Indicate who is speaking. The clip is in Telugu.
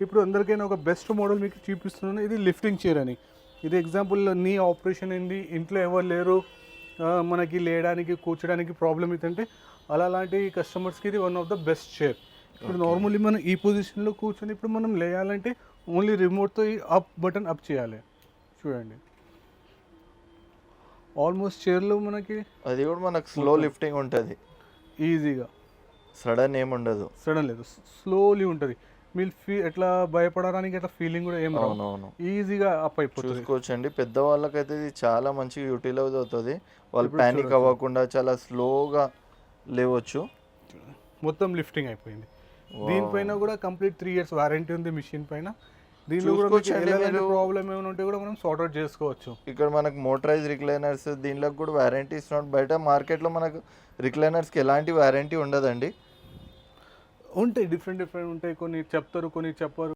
Speaker 1: ఇప్పుడు అందరికైనా ఒక బెస్ట్ మోడల్ మీకు చూపిస్తున్నాను. ఇది లిఫ్టింగ్ చైర్ అని. ఇది ఎగ్జాంపుల్ నీ ఆపరేషన్ అయింది. ఇంట్లో ఎవరు లేరు. మనకి లేయడానికి కూర్చోడానికి ప్రాబ్లం ఏంటంటే అలా లాంటి కస్టమర్స్కి ఇది one of the best chair ఇప్పుడు నార్మల్లీ మనం ఈ పొజిషన్లో కూర్చొని ఇప్పుడు మనం లేయాలంటే ఓన్లీ రిమోట్తో ఈ అప్ బటన్ అప్ చేయాలి. చూడండి. ఆల్మోస్ట్ చైర్లో మనకి
Speaker 2: అది కూడా మనకు స్లో లిఫ్టింగ్ ఉంటుంది.
Speaker 1: ఈజీగా
Speaker 2: సడన్ ఏమి ఉండదు.
Speaker 1: సడన్ లేదు. స్లోలీ ఉంటుంది. మీరు ఫీ ఎట్లా భయపడడానికి అట్లా ఫీలింగ్ కూడా ఏం
Speaker 2: అవునవును.
Speaker 1: ఈజీగా అప్ అయిపోతుంది.
Speaker 2: చూసుకోవచ్చండి. పెద్దవాళ్ళకైతే ఇది చాలా మంచిగా యూటిలైజ్ అవుతుంది. వాళ్ళు ప్యానిక్ అవ్వకుండా చాలా స్లోగా లేవచ్చు.
Speaker 1: మొత్తం లిఫ్టింగ్ అయిపోయింది. దీనిపైన కూడా కంప్లీట్ త్రీ ఇయర్స్ వారంటీ ఉంది మిషన్ పైన. దీనిలో కూడా. ప్రాబ్లం ఏమైనా ఉంటే కూడా మనం సార్ట్ అవుట్ చేసుకోవచ్చు.
Speaker 2: ఇక్కడ మనకు మోటరైజ్ రిక్లైనర్స్ దీనిలో కూడా వారంటీ ఇస్తున్నాడు బయట మార్కెట్లో మనకు రిక్లైనర్స్కి ఎలాంటి వారంటీ ఉండదండి.
Speaker 1: ఉంటాయి డిఫరెంట్ డిఫరెంట్ ఉంటాయి. కొన్ని చెప్తారు కొన్ని చెప్పరు.